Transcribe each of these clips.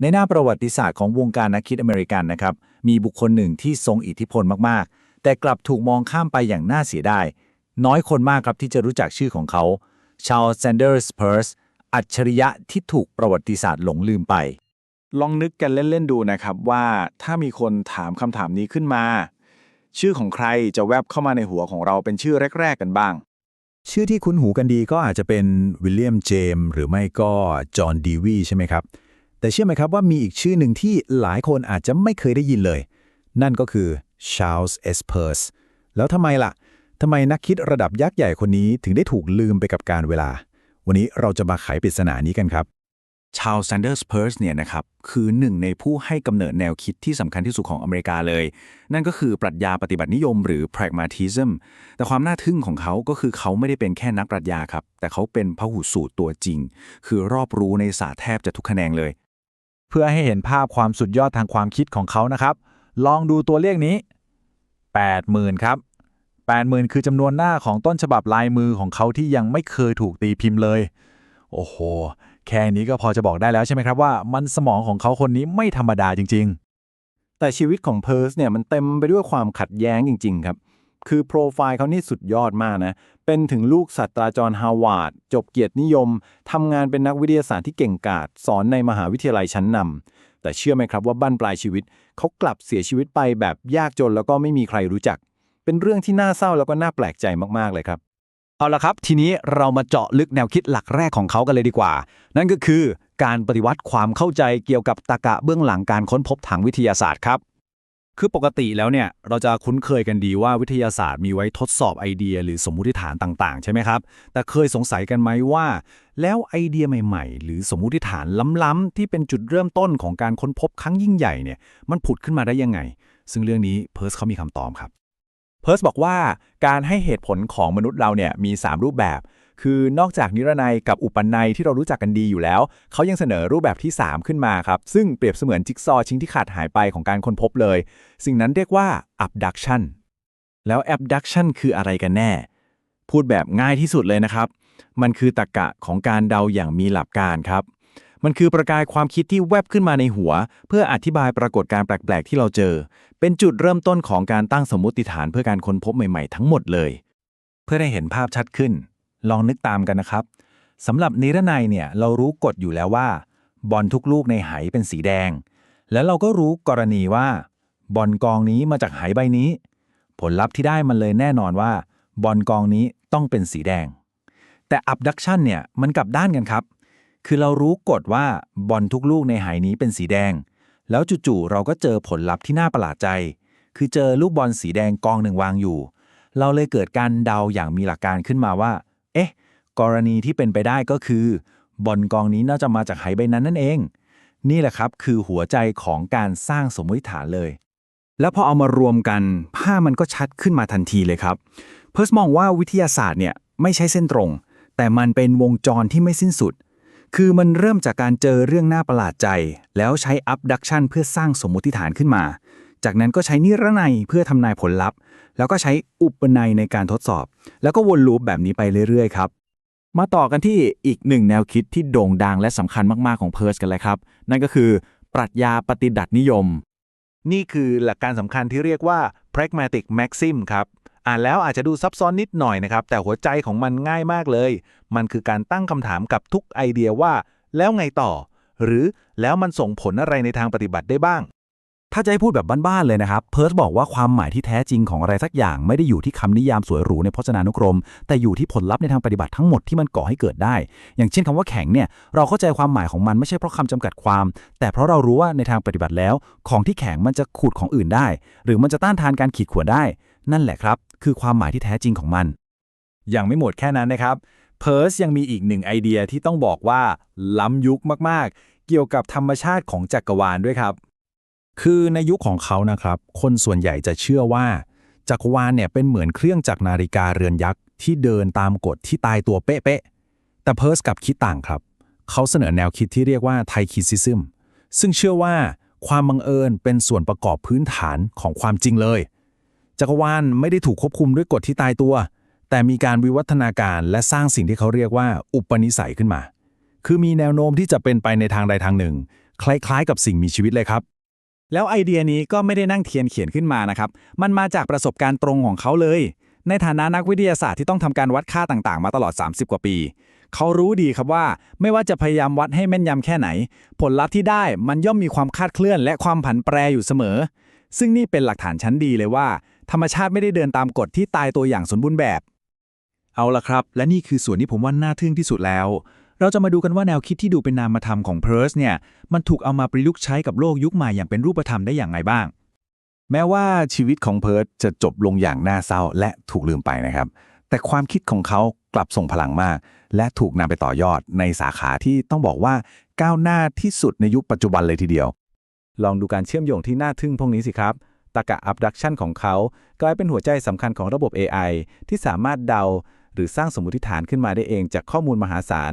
ในหน้าประวัติศาสตร์ของวงการนักคิดอเมริกันนะครับ มีบุคคลหนึ่งที่ทรงอิทธิพลมาก ๆ แต่กลับถูกมองข้ามไปอย่างน่าเสียดาย น้อยคนมากครับที่จะรู้จักชื่อของเขา ชาลส์แซนเดอร์สเพิร์ส อัจฉริยะที่ถูกประวัติศาสตร์หลงลืมไป ลองนึกกันเล่น ๆ ดูนะครับว่าถ้ามีคนถามคำถามนี้ขึ้นมา ชื่อของใครจะแวบเข้ามาในหัวของเราเป็นชื่อแรก ๆ กันบ้าง ชื่อที่คุ้นหูกันดีก็อาจจะเป็นวิลเลียมเจมส์หรือไม่ก็จอห์นดีวีใช่ไหมครับ แต่เชื่อไหมครับว่ามีอีกชื่อหนึ่งที่หลายคนอาจจะไม่เคยได้ยินเลย นั่นก็คือชา l ลส์เอสเพ r ร์สแล้วทำไมล่ะทำไมนักคิดระดับยักษ์ใหญ่คนนี้ถึงได้ถูกลืมไปกับการเวลา วันนี้เราจะมาไขปริศนานี้กันครับชาลส์แซนเดอร์สเพิร์สเนี่ยนะครับคือหนึ่งในผู้ให้กำเนิดแนวคิดที่สำคัญที่สุดของอเมริกาเลย นั่นก็คือปรัชญาปฏิบัตินิยมหรือ pragmatism แต่ความน่าทึ่งของเขาก็คือเขาไม่ได้เป็นแค่นักปรัชญาครับ แต่เขาเป็นพหุสูตรตัวจริง คือรอบรู้ในศาสตร์แทบจะทุกแขนงเลย พื่อให้เห็นภาพความสุดยอดทางความคิดของเขานะครับ ลองดูตัวเลขนี้ 80,000 ครับ 80,000 คือจำนวนหน้าของต้นฉบับลายมือของเขาที่ยังไม่เคยถูกตีพิมพ์เลย โอ้โห แค่นี้ก็พอจะบอกได้แล้วใช่ไหมครับว่า มันสมองของเขาคนนี้ไม่ธรรมดาจริง ๆ แต่ชีวิตของเพิร์สเนี่ยมันเต็มไปด้วยความขัดแย้งจริง ๆ ครับ คือโปรไฟล์เขานี่สุดยอดมากนะ เป็นถึงลูกศาสตราจารย์ฮาวาดจบเกียรตินิยม ทำงานเป็นนักวิทยาศาสตร์ที่เก่งกาจสอนในมหาวิทยาลัยชั้นนำ แต่เชื่อไหมครับว่าบั้นปลายชีวิต เขากลับเสียชีวิตไปแบบยากจนแล้วก็ไม่มีใครรู้จัก เป็นเรื่องที่น่าเศร้าแล้วก็น่าแปลกใจมากๆเลยครับ เอาละครับ ทีนี้เรามาเจาะลึกแนวคิดหลักแรกของเขากันเลยดีกว่า นั่นก็คือ การปฏิวัติความเข้าใจเกี่ยวกับตรรกะเบื้องหลังการค้นพบทางวิทยาศาสตร์ครับ คือปกติแล้วเนี่ยเราจะคุ้นเคยกันดีว่าวิทยาศาสตร์มีไว้ทดสอบไอเดียหรือสมมุติฐานต่างๆ ใช่ไหมครับ แต่เคยสงสัยกันไหมว่า แล้วไอเดียใหม่ๆ หรือสมมุติฐานล้ำๆที่เป็นจุดเริ่มต้นของการค้นพบครั้งยิ่งใหญ่เนี่ยมันผุดขึ้นมาได้ยังไง ซึ่งเรื่องนี้เพิร์สเขามีคำตอบครับเพิร์สบอกว่าการให้เหตุผลของมนุษย์เราเนี่ยมี 3 รูปแบบ คือนอกจากนิรนัยกับอุปนัยที่เรารู้จักกันดีอยู่แล้ว เขายังเสนอรูปแบบที่ 3 ขึ้นมาครับ ซึ่งเปรียบเสมือนจิ๊กซอว์ชิ้นที่ขาดหายไปของการค้นพบเลย สิ่งนั้นเรียกว่า abduction แล้ว abduction คืออะไรกันแน่ พูดแบบง่ายที่สุดเลยนะครับ มันคือตรรกะของการเดาอย่างมีหลักการครับ มันคือประกายความคิดที่แวบขึ้นมาในหัว เพื่ออธิบายปรากฏการณ์แปลก ๆ ที่เราเจอ เป็นจุดเริ่มต้นของการตั้งสมมติฐานเพื่อการค้นพบใหม่ ๆ ทั้งหมดเลย เพื่อได้เห็นภาพชัดขึ้น ลองนึกตามกันนะครับสำหรับนิรนัยเนี่ยเรารู้กฎอยู่แล้วว่า บอลทุกลูกในไหเป็นสีแดง แล้วเราก็รู้กรณีว่า บอลกองนี้มาจากไหใบนี้ ผลลัพธ์ที่ได้มันเลยแน่นอนว่า บอลกองนี้ต้องเป็นสีแดง แต่ abduction เนี่ยมันกลับด้านกันครับ คือเรารู้กฎว่าบอลทุกลูกในไหนี้เป็นสีแดง แล้วจู่ๆเราก็เจอผลลัพธ์ที่น่าประหลาดใจ คือเจอลูกบอลสีแดงกองหนึ่งวางอยู่ เราเลยเกิดการเดาอย่างมีหลักการขึ้นมาว่า เอ๊ะ กรณีที่เป็นไปได้ก็คือ บอลกองนี้น่าจะมาจากไหใบนั้นนั่นเอง นี่แหละครับคือหัวใจของการสร้างสมมติฐานเลย แล้วพอเอามารวมกัน ภาพมันก็ชัดขึ้นมาทันทีเลยครับ เพิร์สมองว่าวิทยาศาสตร์เนี่ยไม่ใช่เส้นตรง แต่มันเป็นวงจรที่ไม่สิ้นสุด คือมันเริ่มจากการเจอเรื่องน่าประหลาดใจ แล้วใช้ abduction เพื่อสร้างสมมติฐานขึ้นมา จากนั้นก็ใช้นิรนัยเพื่อทำนายผลลัพธ์ แล้วก็ใช้อุปนัยในการทดสอบ แล้วก็วนลูปแบบนี้ไปเรื่อยๆครับ มาต่อกันที่อีกหนึ่งแนวคิดที่โด่งดังและสำคัญมากๆของเพิร์สกันเลยครับ นั่นก็คือ ปรัชญาปฏิดัตินิยม นี่คือหลักการสำคัญที่เรียกว่า pragmatic maxim ครับอ่านแล้วอาจจะดูซับซ้อนนิดหน่อยนะครับ แต่หัวใจของมันง่ายมากเลย มันคือการตั้งคำถามกับทุกไอเดียว่า แล้วไงต่อ หรือแล้วมันส่งผลอะไรในทางปฏิบัติได้บ้าง ถ้าจะให้พูดแบบบ้านๆเลยนะครับ เพิร์สบอกว่าความหมายที่แท้จริงของอะไรสักอย่างไม่ได้อยู่ที่คำนิยามสวยหรูในพจนานุกรม แต่อยู่ที่ผลลัพธ์ในทางปฏิบัติทั้งหมดที่มันก่อให้เกิดได้ อย่างเช่นคำว่าแข็งเนี่ยเราเข้าใจความหมายของมันไม่ใช่เพราะคำจำกัดความ แต่เพราะเรารู้ว่าในทางปฏิบัติแล้ว ของที่แข็งมันจะขูดของอื่นได้ หรือมันจะต้านทานการขีดข่วนได้ นั่นแหละครับ คือความหมายที่แท้จริงของมันยังไม่หมดแค่นั้นนะครับเพิร์สยังมีอีกหนึ่งไอเดียที่ต้องบอกว่าล้ำยุคมากๆ เกี่ยวกับธรรมชาติของจักรวาลด้วยครับ คือในยุคของเขานะครับ คนส่วนใหญ่จะเชื่อว่า จักรวาลเนี่ยเป็นเหมือนเครื่องจักรนาฬิกาเรือนยักษ์ที่เดินตามกฎที่ตายตัวเป๊ะๆแต่เพิร์สกับคิดต่างครับ เขาเสนอแนวคิดที่เรียกว่าไทคิซิซึมซึ่งเชื่อว่าความบังเอิญเป็นส่วนประกอบพื้นฐานของความจริงเลย จักรวาลไม่ได้ถูกควบคุมด้วยกฎที่ตายตัว แต่มีการวิวัฒนาการและสร้างสิ่งที่เขาเรียกว่า อุปนิสัยขึ้นมา คือมีแนวโน้มที่จะเป็นไปในทางใดทางหนึ่ง คล้ายๆ กับสิ่งมีชีวิตเลยครับ แล้วไอเดียนี้ก็ไม่ได้นั่งเทียนเขียนขึ้นมานะครับ มันมาจากประสบการณ์ตรงของเขาเลย ในฐานะนักวิทยาศาสตร์ที่ต้องทำการวัดค่าต่างๆ มาตลอด 30 กว่าปี เขารู้ดีครับว่าไม่ว่าจะพยายามวัดให้แม่นยำแค่ไหน ผลลัพธ์ที่ได้มันย่อมมีความคาดเคลื่อน และความผันแปรอยู่เสมอ ซึ่งนี่เป็นหลักฐานชั้นดีเลยว่า ธรรมชาติไม่ได้เดินตามกฎที่ตายตัวอย่างสมบูรณ์แบบ เอาละครับ และนี่คือส่วนที่ผมว่าน่าทึ่งที่สุดแล้ว เราจะมาดูกันว่าแนวคิดที่ดูเป็นนามธรรมของเพิร์สเนี่ยมันถูกเอามาประยุกต์ใช้กับโลกยุคใหม่อย่างเป็นรูปธรรมได้อย่างไรบ้าง แม้ว่าชีวิตของเพิร์ดจะจบลงอย่างน่าเศร้าและถูกลืมไปนะครับ แต่ความคิดของเขากลับส่งพลังมาก และถูกนำไปต่อยอดในสาขาที่ต้องบอกว่าก้าวหน้าที่สุดในยุคปัจจุบันเลยทีเดียว ลองดูการเชื่อมโยงที่น่าทึ่งพวกนี้สิครับตรรกะ abduction ของเขา กลายเป็นหัวใจสำคัญของระบบ AI ที่สามารถเดา หรือสร้างสมมติฐานขึ้นมาได้เองจากข้อมูลมหาศาล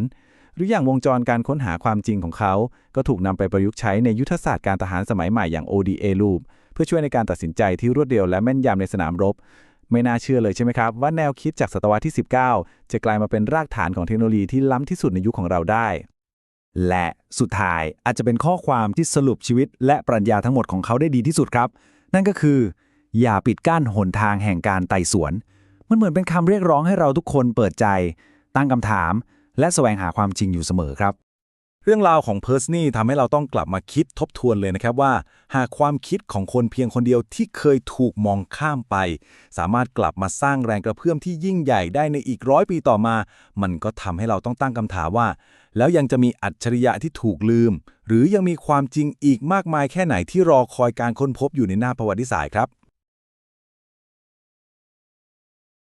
รืออย่างวงจรการค้นหาความจริงของเขา ก็ถูกนำไปประยุกต์ใช้ในยุทธศาสตร์การทหารสมัยใหม่อย่าง ODA Loop เพื่อช่วยในการตัดสินใจที่รวดเร็วและแม่นยำในสนามรบ ไม่น่าเชื่อเลยใช่ไหมครับ ว่าแนวคิดจากศตวรรษที่ 19 จะกลายมาเป็นรากฐานของเทคโนโลยีที่ล้ำที่สุดในยุคของเราได้ และสุดท้ายอาจจะเป็นข้อความที่สรุปชีวิต และปรัชญาทั้งหมดของเขาได้ดีที่สุดครับ นั่นก็คือ อย่าปิดกั้นหนทางแห่งการไต่สวน มันเหมือนเป็นคำเรียกร้องให้เราทุกคนเปิดใจ ตั้งคำถาม และแสวงหาความจริงอยู่เสมอครับ เรื่องราวของเพิร์สนี่ทำให้เราต้องกลับมาคิดทบทวนเลยนะครับว่า หากความคิดของคนเพียงคนเดียวที่เคยถูกมองข้ามไป สามารถกลับมาสร้างแรงกระเพื่อมที่ยิ่งใหญ่ได้ในอีกร้อยปีต่อมา มันก็ทำให้เราต้องตั้งคำถามว่า แล้วยังจะมีอัจฉริยะที่ถูกลืม หรือยังมีความจริงอีกมากมายแค่ไหนที่รอคอยการค้นพบอยู่ในหน้าประวัติศาสตร์ครับ